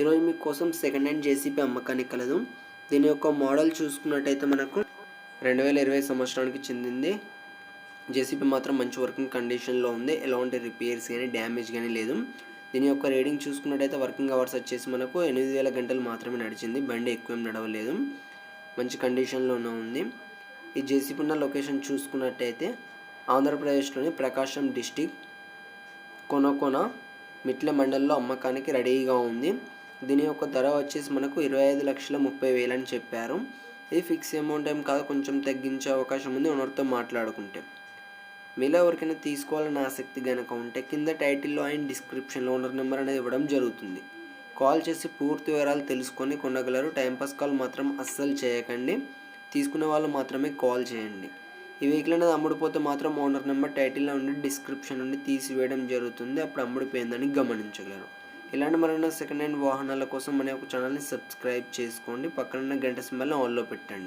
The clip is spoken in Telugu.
ఈరోజు మీకోసం సెకండ్ హ్యాండ్ జేసీపీ అమ్మకానికి కలదు. దీని యొక్క మోడల్ చూసుకున్నట్టయితే మనకు రెండు వేల ఇరవై సంవత్సరానికి చెందింది. జేసీపీ మాత్రం మంచి వర్కింగ్ కండిషన్లో ఉంది. ఎలాంటి రిపేర్స్ కానీ డ్యామేజ్ కానీ లేదు. దీని యొక్క రేటింగ్ చూసుకున్నట్టయితే వర్కింగ్ అవర్స్ వచ్చేసి మనకు ఎనిమిది వేల గంటలు మాత్రమే నడిచింది. బండి ఎక్కువ ఏం నడవలేదు. మంచి కండిషన్లోనే ఉంది. ఈ జేసీపీ ఉన్న లొకేషన్ చూసుకున్నట్టయితే ఆంధ్రప్రదేశ్లోని ప్రకాశం డిస్టిక్ కొనకొన మిట్ల మండల్లో అమ్మకానికి రెడీగా ఉంది. దీని యొక్క ధర వచ్చేసి మనకు ఇరవై ఐదు లక్షల ముప్పై వేలు అని చెప్పారు. ఇది ఫిక్స్ అమౌంట్ ఏం కాదు కొంచెం తగ్గించే అవకాశం ఉంది ఓనర్తో మాట్లాడుకుంటే. మీలో ఎవరికైనా తీసుకోవాలని ఆసక్తి కనుక ఉంటే కింద టైటిల్లో అండ్ డిస్క్రిప్షన్లో ఓనర్ నెంబర్ అనేది ఇవ్వడం జరుగుతుంది. కాల్ చేసి పూర్తి వివరాలు తెలుసుకొని కొనగలరు. టైంపాస్ కాల్ మాత్రం అస్సలు చేయకండి. తీసుకునే వాళ్ళు మాత్రమే కాల్ చేయండి. ఈ వెహికల్ అనేది అమ్ముడిపోతే మాత్రం ఓనర్ నెంబర్ టైటిల్లో ఉండి డిస్క్రిప్షన్ నుండి తీసివేయడం జరుగుతుంది. అప్పుడు అమ్ముడిపోయిందని గమనించగలరు. ఇలాంటి మరైనా సెకండ్ హ్యాండ్ వాహనాల కోసం మన యొక్క ఛానల్ని సబ్స్క్రైబ్ చేసుకోండి. పక్కన గంట సింబల్ని ఆన్లో పెట్టండి.